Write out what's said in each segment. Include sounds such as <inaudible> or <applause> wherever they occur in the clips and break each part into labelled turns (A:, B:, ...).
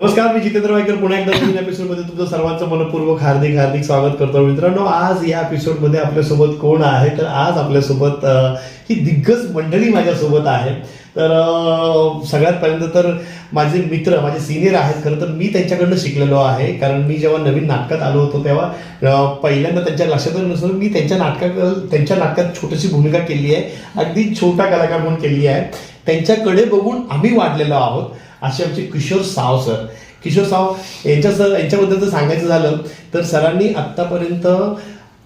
A: नमस्कार मी जितेंद्र वायकर. पुन्हा एकदा नवीन एपिसोडमध्ये तुमचं सर्वांचं मनपूर्वक हार्दिक हार्दिक स्वागत करतो. मित्रांनो आज या एपिसोडमध्ये आपल्यासोबत कोण आहे? तर आज आपल्यासोबत ही दिग्गज मंडळी माझ्यासोबत आहे. तर सगळ्यात पहिल्यांदा तर माझे मित्र माझे सिनियर आहेत. खरं तर मी त्यांच्याकडनं शिकलेलो आहे. कारण मी जेव्हा नवीन नाटकात आलो होतो तेव्हा पहिल्यांदा त्यांच्या लक्षात नसून मी त्यांच्या नाटकात त्यांच्या नाटकात छोटीशी भूमिका केली आहे. अगदी छोटा कलाकार म्हणून केली आहे. त्यांच्याकडे बघून आम्ही वाढलेलो आहोत. असे आमचे किशोर साव सर. किशोर साव यांच्या सर यांच्याबद्दल जर सांगायचं झालं तर सरांनी आत्तापर्यंत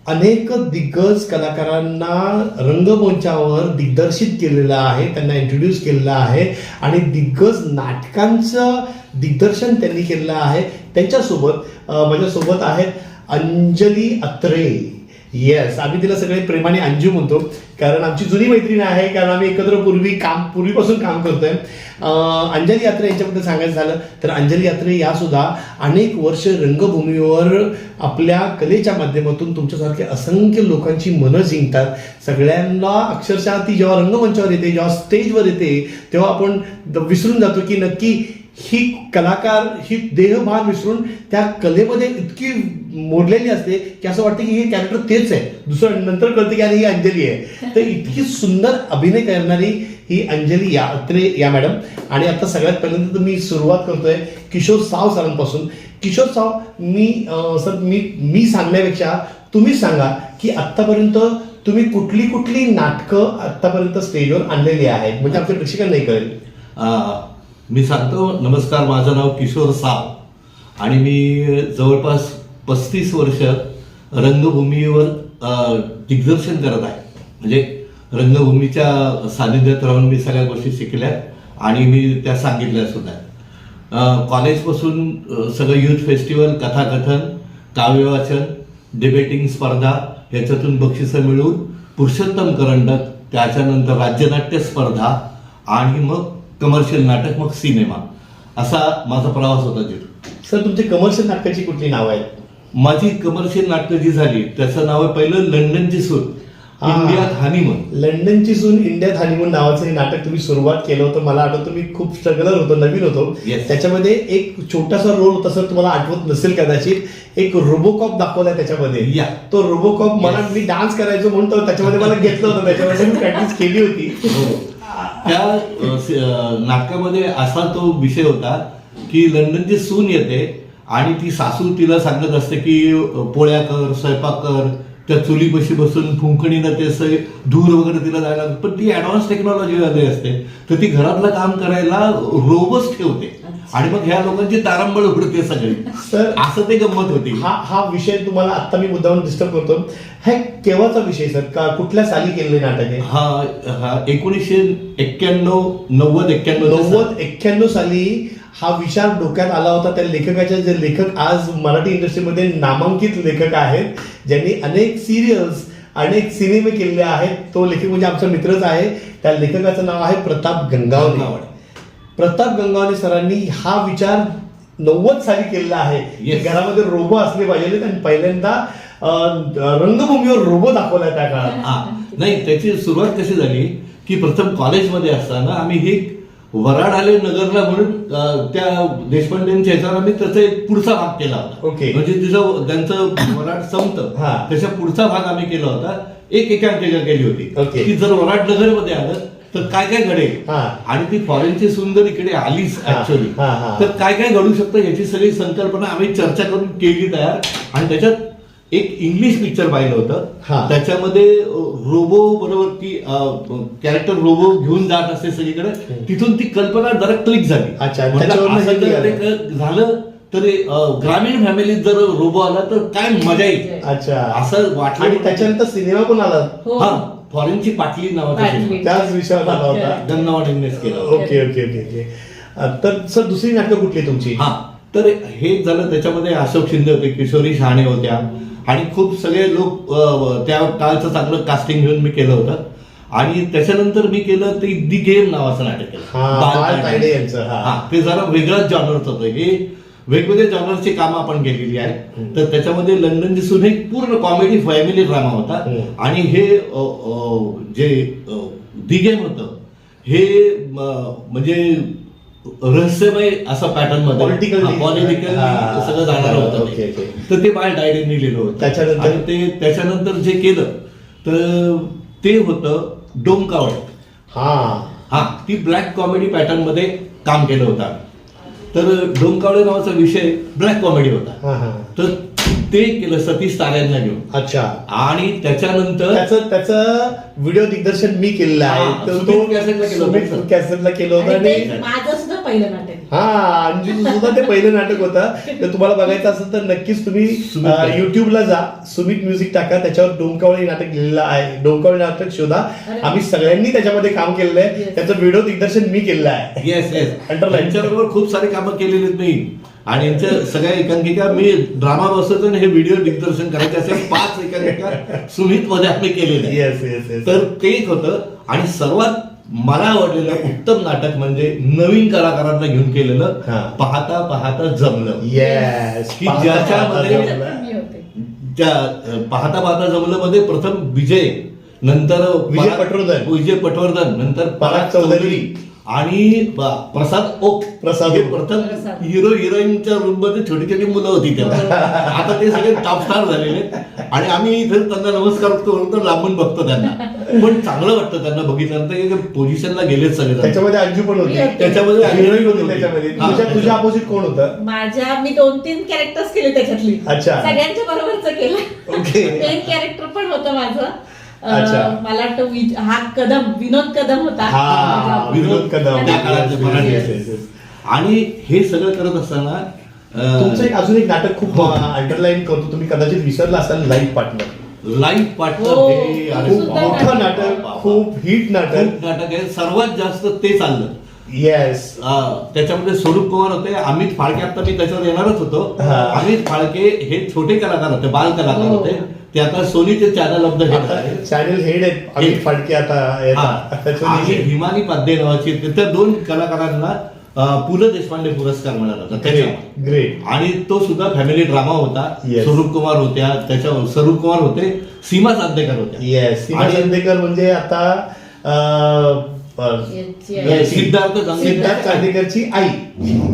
A: अनेक दिग्गज कलाकारांना रंगमंचावर दिग्दर्शित केलेलं आहे त्यांना इंट्रोड्यूस केलेलं आहे आणि दिग्गज नाटकांचं दिग्दर्शन त्यांनी केलेलं आहे. त्यांच्यासोबत माझ्यासोबत आहेत अंजली अत्रे. येस आम्ही तिला सगळे प्रेमाने अंजू म्हणतो. कारण आमची जुनी मैत्रीण आहे कारण आम्ही एकत्र पूर्वी काम पूर्वीपासून काम करतोय. अंजली यात्रे याच्याबद्दल सांगायचं झालं तर अंजली यात्रे या सुद्धा अनेक वर्ष रंगभूमीवर आपल्या कलेच्या माध्यमातून तुमच्यासारख्या असंख्य लोकांची मनं जिंकतात. सगळ्यांना अक्षरशः ती जेव्हा रंगमंचावर येते जेव्हा स्टेजवर येते तेव्हा आपण द- विसरून जातो की नक्की ही कलाकार ही देहभान विसरून त्या कलेमध्ये इतकी मोडलेली असते की असं वाटतं की हे कॅरेक्टर तेच आहे. दुसरं नंतर कळतं की अरे ही अंजली आहे. तर इतकी सुंदर अभिनय करणारी ही अंजली या अत्रे या मॅडम आणि आता सगळ्यात पहिल्यांदा तर मी सुरुवात करतोय किशोर साव सरांपासून. किशोर साव मी सर मी मी सांगण्यापेक्षा तुम्ही सांगा की आत्तापर्यंत तुम्ही कुठली कुठली नाटकं आत्तापर्यंत स्टेजवर आणलेली आहेत? म्हणजे आमच्या प्रेक्षकांना नाही कळेल.
B: मी सांगतो नमस्कार माझं नाव किशोर साव. आणि मी जवळपास पस्तीस वर्ष रंगभूमीवर दिग्दर्शन करत आहे. म्हणजे रंगभूमीच्या सानिध्यात राहून मी सगळ्या गोष्टी शिकल्या आणि मी त्या सांगितल्या सुद्धा. कॉलेजपासून सगळं युथ फेस्टिवल कथाकथन काव्यवाचन डिबेटिंग स्पर्धा याच्यातून बक्षिसं मिळवून पुरुषोत्तम करंडक त्याच्यानंतर राज्यनाट्य स्पर्धा आणि मग कमर्शियल नाटक मग सिनेमा असा माझा प्रवास होता तिथं
A: सर तुमची कमर्शियल नाटकाची कुठली नाव आहेत?
B: माझी कमर्शियल नाटकं जी झाली त्याचं नाव आहे पहिलं लंडनची सूट
A: हा.
B: इंडियात हानिमून
A: लंडनची सून इंडियात हनीमून नावाचं हे नाटक तुम्ही सुरुवात केलं होतं मला आठवतं मी खूप स्ट्रगलर होतो नवीन होतो
B: Yes.
A: त्याच्यामध्ये एक छोटासा रोल होता सर तुम्हाला आठवत नसेल कदाचित एक रोबोकॉप दाखवलाय त्याच्यामध्ये
B: Yeah.
A: तो रोबोकॉप मला. मी डान्स करायचो म्हणून तो त्याच्यामध्ये मला घेतलं होतं त्याच्यामध्ये मी प्रॅक्टिस केली होती
B: हो. त्या अ, स- अ, नाटकामध्ये असा तो विषय होता की लंडनची सून येते आणि ती सासू तिला सांगत असते की पोळ्या कर स्वयंपाक कर त्या चुलीपाशी बसून फुंकणीनं ते सगळे धूर वगैरे तिला जायला. पण ती ऍडव्हान्स टेक्नॉलॉजी मध्ये असते. तर ती घरातलं काम करायला रोबच ठेवते. आणि मग ह्या लोकांची तारंबळ उडते सगळी.
A: सर
B: असं ते गंमत होती.
A: हा हा विषय तुम्हाला आता मी मुद्दाम डिस्टर्ब करतो. हा केव्हाचा विषय सर? का कुठल्या साली केलेले नाटक आहे
B: हा हा एकोणीसशे एक्क्याण्णव नव्वद एक्क्याण्णव
A: नव्वद एक्क्याण्णव साली हा विचार डोक्यात आला होता. त्या लेखकाचे जे लेखक आज मराठी इंडस्ट्रीमध्ये नामांकित लेखक आहेत ज्यांनी अनेक सिरियल्स अनेक सिनेमे केलेले आहेत. तो लेखक म्हणजे आमचा मित्रच आहे. त्या लेखकाचं नाव आहे प्रताप गंगावणे. प्रताप गंगावणे सरांनी हा विचार नव्वद साली केलेला आहे. घरामध्ये रोबो असले पाहिजे आणि पहिल्यांदा रंगभूमीवर रोबो दाखवला त्या काळात.
B: हा. नाही त्याची सुरुवात कशी झाली की प्रथम कॉलेजमध्ये असताना आम्ही हे वराड आले नगरला म्हणून त्या देशपांडेंच्या ह्याच्यावर आम्ही त्याचा एक पुढचा भाग केला होता
A: Okay.
B: म्हणजे तिचं त्यांचं वराड संपतं
A: हा.
B: त्याच्या पुढचा भाग आम्ही केला होता एक एकांकिका केली होती. की जर वराड नगरमध्ये आलं तर काय काय घडेल
A: हा.
B: आणि ती फॉरेनची सुंदर इकडे आलीच
A: हा.
B: ऍक्च्युअली
A: हा, हा.
B: तर काय काय घडू शकतं याची सगळी संकल्पना आम्ही चर्चा करून केली तयार आणि त्याच्यात एक इंग्लिश पिक्चर पाहिलं
A: हा.
B: होतं त्याच्यामध्ये रोबो बरोबर ती कॅरेक्टर रोबो घेऊन जात असते सगळीकडे. तिथून ती कल्पना जरा क्लिक झाली. झालं. तर ग्रामीण फॅमिलीत जर रोबो आला तर काय मजा येईल.
A: अच्छा.
B: असं वाटलं
A: आणि त्याच्यानंतर सिनेमा पण आला?
C: हो.
B: हा फॉरेनची पाटली नावाचा
A: त्याच विषयावर आला होता.
B: गंगावाड इंग्लिश केला.
A: ओके ओके ओके तर सर दुसरी नाटकं कुठली तुमची?
B: हा. तर हे झालं त्याच्यामध्ये अशोक शिंदे होते किशोरी शहाणे होत्या. आणि खूप सगळे लोक त्या काळचं चांगलं कास्टिंग घेऊन मी केलं होतं. आणि त्याच्यानंतर मी केलं ते दी गेम नावाचं नाटक केलं. ते जरा वेगळंच जॉनरच होतं. हे वेगवेगळे जॉनरची कामं आपण केलेली आहे तर त्याच्यामध्ये लंडन दिसून एक पूर्ण कॉमेडी फॅमिली ड्रामा होता. आणि हे जे दी गेम होतं हे म्हणजे रहस्यमय असा
A: पॅटर्नमध्ये.
B: पॉलिटिकल
A: हा.
B: सगळं जाणार होतं
A: ओके,
B: ते.
A: ओके.
B: तर ते माझ्या डायरीने लिहिलं होतं
A: त्याच्यानंतर?
B: आणि ते त्याच्यानंतर जे केलं तर ते होतं डोमकावड
A: हा
B: हा ती ब्लॅक कॉमेडी पॅटर्नमध्ये काम केलं होतं. तर डोमकावडे नावाचा विषय ब्लॅक कॉमेडी होता
A: हा हा
B: तर ते केलं सतीश ताऱ्यांना घेऊन
A: अच्छा
B: आणि त्याच्यानंतर
A: त्याचं त्याचं व्हिडिओ दिग्दर्शन मी केलेलं आहे तर
B: सुमित कॅसेटला केलं होतं.
C: पहिलं नाटक.
A: हा अंजूचं सुद्धा ते पहिलं नाटक होतं तर तुम्हाला बघायचं असेल तर नक्कीच तुम्ही. युट्यूबला जा सुमित म्युझिक टाका त्याच्यावर डोंकावळी नाटक लिहिलेलं आहे डोंकावळी नाटक शोधा
C: अरे.
A: आम्ही सगळ्यांनी त्याच्यामध्ये काम केलेलं आहे
C: Yes.
A: त्याचं व्हिडिओ दिग्दर्शन मी केलेलं आहे
B: येस येस
A: Underline.
B: त्यांच्याबरोबर खूप सारी कामं केलेली आहेत मी आणि यांच्या सगळ्या एकांकिका मी ड्रामा बसवतो आणि हे व्हिडिओ दिग्दर्शन करायचे असे पाच एकांकिका सुमित मध्ये आम्ही केलेले आहेत.
A: येस येस येस
B: तर ते एक होतं आणि सर्वात मला आवडलेलं उत्तम नाटक म्हणजे नवीन कलाकारांना घेऊन केलेलं. पाहता पाहता जमलं
A: येस
B: की ज्याच्यामध्ये- पाहता पाहता जमलं मध्ये प्रथम विजय नंतर
A: विजय पटवर्धन.
B: विजय पटवर्धन नंतर
A: पराग चौधरी.
B: आणि ब- प्रसाद ओक
A: प्रसाद
B: हे. प्रथम. हिरो हिरोईनच्या रूममध्ये छोटी छोटी मुलं होती तेव्हा <laughs> आता ते सगळे टॉप स्टार झालेले आहेत. आणि आम्ही इथे त्यांना नमस्कार करतो लांबून बघतो त्यांना पण चांगलं वाटतं त्यांना बघितल्यानंतर पोझिशनला गेलेच सगळे.
A: त्याच्यामध्ये अंजू पण होती.
B: त्याच्यामध्ये
A: हिरोईन होती. त्याच्यामध्ये. तुझ्या तुझ्या अपोजिट कोण होतं
C: माझ्या मी दोन तीन कॅरेक्टर्स केले त्याच्यातली
A: अच्छा.
C: सगळ्यांच्या बरोबरच केलं
A: ओके.
C: मेन कॅरेक्टर पण होतं माझं. मला वाटतं वि- हा कदम विनोद कदम होता
A: हा. विनोद कदम
B: त्या काळातले. आणि हे सगळं करत असताना
A: तुमचं एक अजून एक नाटक खूप अंडरलाईन करतो तुम्ही कदाचित विसरला असाल लाईफ पार्टनर
B: लाईव्ह पार्टनर
C: हो.
B: हे
A: मोठं
C: नाटक.
A: खूप हिट नाटक
B: नाटक आहे सर्वात जास्त ते चाललं
A: येस
B: त्याच्यामध्ये स्वरूप कुमार होते अमित फाळके आता मी त्याच्यावर येणारच होतो
A: हा.
B: अमित फाळके हे छोटे कलाकार होते बाल कलाकार
C: हो.
B: होते ते आता सोनीचे चॅनल ऑफ द हेड आहे.
A: चॅनल हेड आहेत अमित फाडके आता
B: हा. हिमानी पाध्ये नावाची त्या दोन कलाकारांना पु ल देशपांडे पुरस्कार मिळाला होता. त्याच्यावर.
A: ग्रेट
B: आणि तो सुद्धा फॅमिली ड्रामा होता. स्वरूप कुमार होत्या. त्याच्यावर स्वरूप कुमार होते सीमा चांदेकर होत्या.
A: येस सीमा
B: आणि-
A: चांदेकर म्हणजे आता.
B: सिद्धार्थ
A: सिद्धार्थ चांदेकरची आई.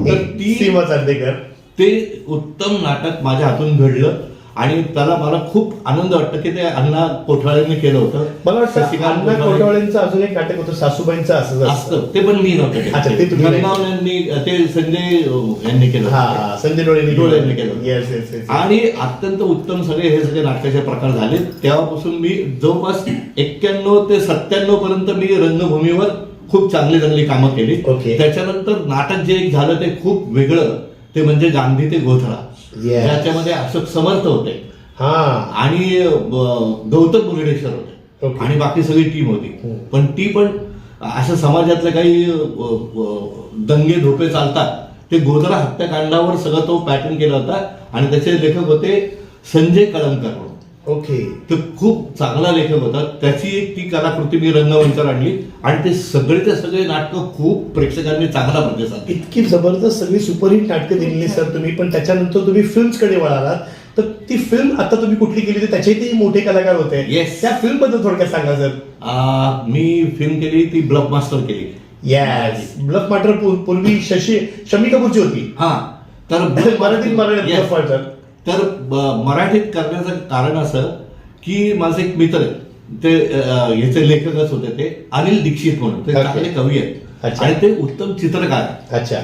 B: तर ती-
A: सीमा चांदेकर
B: ते उत्तम नाटक माझ्या हातून घडलं. आणि त्याला मला खूप आनंद वाटतं की ते अण्णा कोठाळेंनी केलं होतं.
A: मला वाटतं अण्णा
B: कोठाळे
A: कोटवाळेंचं अजून एक नाटक होतं सासूबाईंचं असं
B: असतं. ते पण मी नव्हतं
A: अच्छा, ते तुम्ही
B: यांनी संजय यांनी केलं.
A: संजय डोळेंनी
B: डोळेंनी केलं.
A: येस येस येस
B: आणि अत्यंत उत्तम सगळे हे सगळे नाटकाचे प्रकार झाले तेव्हापासून मी जवळपास एक्क्याण्णव ते सत्त्याण्णव पर्यंत मी रंगभूमीवर खूप चांगली चांगली कामं केली. त्याच्यानंतर नाटक जे एक झालं ते खूप वेगळं. ते म्हणजे गांधी ते गोधळा
A: Yes.
B: ज्याच्यामध्ये अशोक समर्थ होते
A: हा
B: आणि गौतम मुरडेश्वर होते
A: Okay.
B: आणि बाकी सगळी टीम होती
A: हम्म.
B: पण ती पण अशा समाजातले काही अं, अं, दंगे धोपे चालतात ते गोधरा हत्याकांडावर सगळं तो पॅटर्न केला होता आणि त्याचे लेखक होते संजय कळमकर म्हणून.
A: ओके.
B: तो खूप चांगला लेखक होता. त्याची एक ती कलाकृती मी रंगमंचावर आणली. आणि ते सगळे ते सगळे नाटकं खूप प्रेक्षकांनी चांगला प्रतिसाद.
A: इतकी जबरदस्त सगळी सुपरहिट नाटकं दिलेली सर तुम्ही. पण त्याच्यानंतर तुम्ही फिल्म्सकडे वळालात. तर ती फिल्म आता तुम्ही कुठली केली होती? त्याचे ते मोठे कलाकार होते.
B: Yes.
A: त्या फिल्मबद्दल थोडक्यात सांगा सर
B: मी फिल्म केली ती ब्लॉक मास्टर केली.
A: येस ब्लफ माटर पूर्वी शशी शमी कपूरची होती.
B: हा. तर <laughs>
A: मराठीत मराठीत
B: Yes.
A: ब्लफ माटर
B: तर मराठीत करण्याचं कारण असं की माझे एक मित्र. ते अ, याचे लेखकच होते ते अनिल दीक्षित म्हणून ते. चांगले कवी आहेत. आणि ते उत्तम चित्रकार.
A: अच्छा